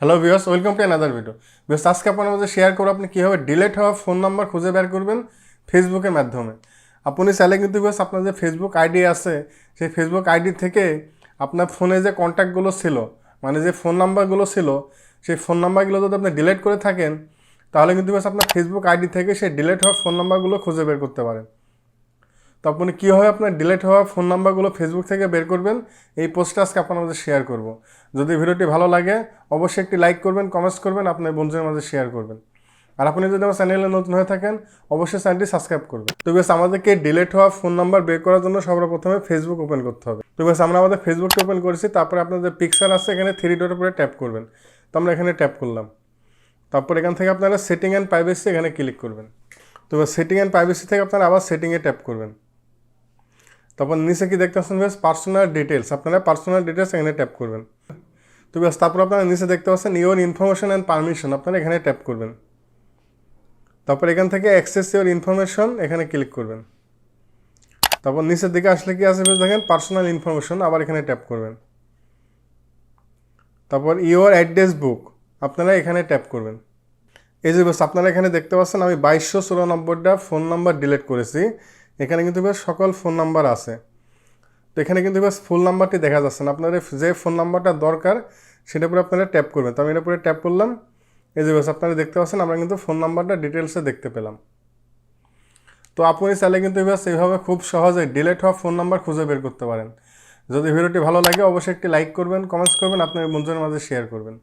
Hello viewers welcome to another video viewers আজকে আপনার মধ্যে শেয়ার করব আপনি কীভাবে ডিলেট হওয়া ফোন নাম্বার খুঁজে বের করবেন ফেসবুকের মাধ্যমে। আপনি চাইলে কিন্তু ভিউয়ার্স আপনার যে ফেসবুক আইডি আছে, সেই ফেসবুক আইডি থেকে আপনার ফোনে যে কন্ট্যাক্টগুলো ছিল মানে যে ফোন নাম্বারগুলো ছিল, সেই ফোন নাম্বারগুলো যদি আপনি ডিলেট করে থাকেন, তাহলে কিন্তু ভিউয়ার্স আপনার ফেসবুক আইডি থেকে সেই ডিলেট হওয়া ফোন নাম্বারগুলো খুঁজে বের করতে পারেন। তো আপনি কীভাবে আপনার? ডিলেট হওয়া ফোন নাম্বারগুলো ফেসবুক থেকে বের করবেন, এই পোস্টটা আজকে আপনার মাঝে শেয়ার করব। যদি ভিডিওটি ভালো লাগে, অবশ্যই একটি লাইক করবেন কমেন্টস করবেন, আপনার বন্ধুদের মাঝে শেয়ার করবেন। আর আপনি যদি আমার চ্যানেলে নতুন হয়ে থাকেন, অবশ্যই চ্যানেলটি সাবস্ক্রাইব করবেন। তো বেশ আমাদেরকে ডিলেট হওয়া ফোন নাম্বার বের করার জন্য সর্বপ্রথমে ফেসবুক ওপেন করতে হবে। তো বেশ আমরা আমাদের ফেসবুকটা ওপেন করেছি, তারপরে আপনাদের পিকচার আছে এখানে থ্রি ডট উপরে ট্যাপ করবেন। তো আমরা এখানে ট্যাপ করলাম। তারপর এখান থেকে আপনারা সেটিং অ্যান্ড প্রাইভেসি এখানে ক্লিক করবেন। তো সেটিং অ্যান্ড প্রাইভেসি থেকে আপনারা আবার সেটিংয়ে ট্যাপ করবেন। তারপর নিচে কি দেখতে পাচ্ছেন বেশ? পার্সোনাল ডিটেলস আপনারা পার্সোনাল ডিটেলস এখানে ট্যাপ করবেন। তো বেশ, তারপর আপনারা নিচে দেখতে পাচ্ছেন ইওর ইনফরমেশন অ্যান্ড পারমিশন আপনারা এখানে ট্যাপ করবেন। তারপর এখান থেকে অ্যাক্সেস ইওর ইনফরমেশন এখানে ক্লিক করবেন। তারপর নিচের দিকে আসলে কি আছে বেশ দেখেন পার্সোনাল ইনফরমেশন আবার এখানে ট্যাপ করবেন। তারপর ইওর অ্যাড্রেস বুক আপনারা এখানে ট্যাপ করবেন। এই যে বেশ, আপনারা এখানে দেখতে পাচ্ছেন আমি বাইশশো ষোলো চুরানব্বইটা ফোন নাম্বার ডিলিট করেছি। এখানে কিন্তু বেশ সকল ফোন নাম্বার আছে। তো এখানে কিন্তু বেশ ফুল নাম্বারটি দেখা যাচ্ছে না। আপনাদের যে ফোন নাম্বারটা দরকার, সেটা উপরে আপনারা ট্যাপ করবেন। তো আমি এটা উপরে ট্যাপ করলাম। এই যে বেশ আপনারা দেখতে পাচ্ছেন, আমরা কিন্তু ফোন নাম্বারটা ডিটেলসে দেখতে পেলাম। তো আপনি চাইলে কিন্তু বেশ এইভাবে খুব সহজে ডিলেট হওয়া ফোন নাম্বার খুঁজে বের করতে পারেন। যদি ভিডিওটি ভালো লাগে, অবশ্যই একটি লাইক করবেন কমেন্টস করবেন, আপনার বন্ধুদের মাঝে শেয়ার করবেন।